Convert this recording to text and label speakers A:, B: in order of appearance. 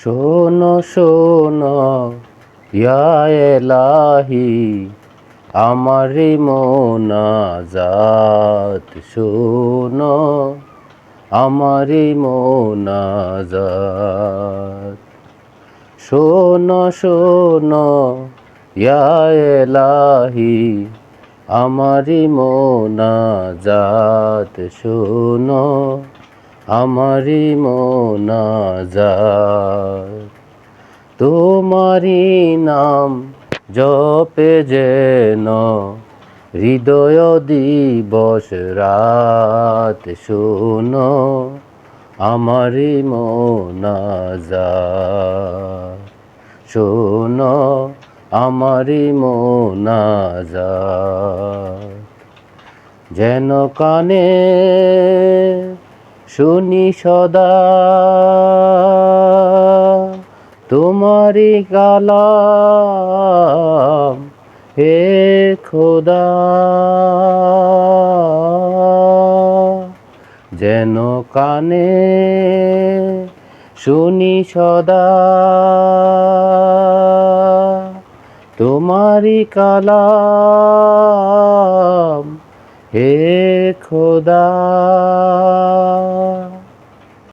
A: শোনো শোনো এলাহি আমারি মোনাজাত শোনো আমারি মোনাজাত। শোনো শোনো এলাহি আমারি মোনাজাত শোনো আমারি মোনাজাত তোমারি নাম জপে যেন হৃদয় দিবস রাত শোনো। আমারি মোনাজাত শোনো, আমারি মোনাজাত যেন কানে শুনি সদা তোমারি কালাম হে খোদা। যেন কানে শুনি সদা তোমারি কালাম হে খোদা।